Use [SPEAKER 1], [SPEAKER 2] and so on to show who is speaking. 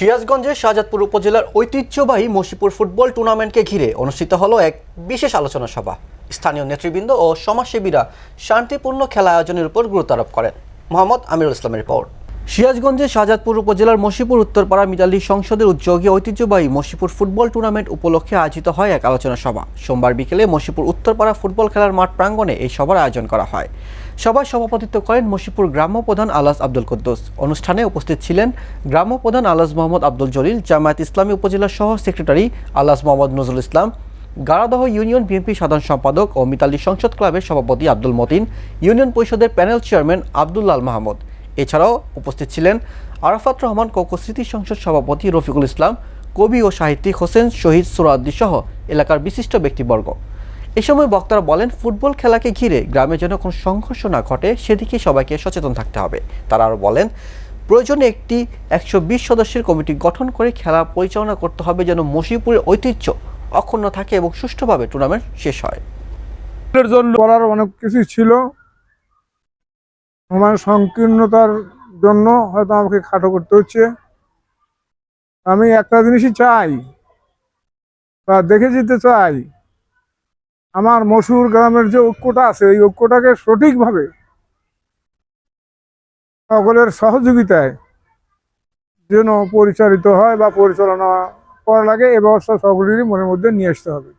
[SPEAKER 1] সিরাজগঞ্জের শাহজাদপুর উপজেলার ঐতিহ্যবাহী মসিপুর ফুটবল টুর্নামেন্টকে ঘিরে অনুষ্ঠিত হলো এক বিশেষ আলোচনা সভা। স্থানীয় নেতৃবৃন্দ ও সমাজসেবীরা শান্তিপূর্ণ খেলা আয়োজনের উপর গুরুত্ব আরোপ করেন। মোহাম্মদ আমিরুল ইসলামের রিপোর্ট। সিরাজগঞ্জের শাহজাদপুর উপজেলার মসিপুর উত্তরপাড়া মিতালি সংসদের উদ্যোগে ঐতিহ্যবাহী মসিপুর ফুটবল টুর্নামেন্ট উপলক্ষে আয়োজিত হয় এক আলোচনা সভা। সোমবার বিকেলে মসিপুর উত্তরপাড়া ফুটবল খেলার মাঠ প্রাঙ্গণে এই সভার আয়োজন করা হয়। সভায় সভাপতিত্ব করেন মসিপুর গ্রাম্য প্রধান আলাস আব্দুল কুদ্দুস। অনুষ্ঠানে উপস্থিত ছিলেন গ্রাম্য প্রধান আলাস মোহাম্মদ আব্দুল জলিল, জামায়াত ইসলামী উপজেলা সহ সেক্রেটারি আলাস মোহাম্মদ নজরুল ইসলাম গারাদহ ইউনিয়ন বিএনপি সাধারণ সম্পাদক ও মিতালি সংসদ ক্লাবের সভাপতি আব্দুল মতিন, ইউনিয়ন পরিষদের প্যানেল চেয়ারম্যান আব্দুল্লাল মাহমুদ। এছাড়াও উপস্থিত ছিলেন আরাফাত রহমান কোকো স্মৃতি সংসদ সভাপতি রফিকুল ইসলাম, কবি ও সাহিত্যিক হোসেন শহীদ সুরাদ্দি সহ এলাকার বিশিষ্ট ব্যক্তিবর্গ। এ সময় বক্তারা বলেন, ফুটবল খেলাকে ঘিরে গ্রামে যেন কোনো সংঘর্ষ না ঘটে, সেদিকে সবাইকে সচেতন থাকতে হবে। তারা আরও বলেন, প্রয়োজনে একটি একশো বিশ সদস্যের কমিটি গঠন করে খেলা পরিচালনা করতে হবে যেন মসিপুরের ঐতিহ্য অক্ষুণ্ণ থাকে এবং সুষ্ঠুভাবে টুর্নামেন্ট শেষ হয়।
[SPEAKER 2] জন্য করার অনেক কিছু ছিল। আমার সংকীর্ণতার জন্য হয়তো আমাকে খাটো করতে হচ্ছে। আমি একটা জিনিসই চাই, বা দেখে যেতে চাই, আমার মসুর গ্রামের যে ঐক্যটা আছে, এই ঐক্যটাকে সঠিকভাবে সকলের সহযোগিতায় যেন পরিচালিত হয় বা পরিচালনা করা লাগে, এ ব্যবস্থা সকলেরই মনের মধ্যে নিয়ে আসতে হবে।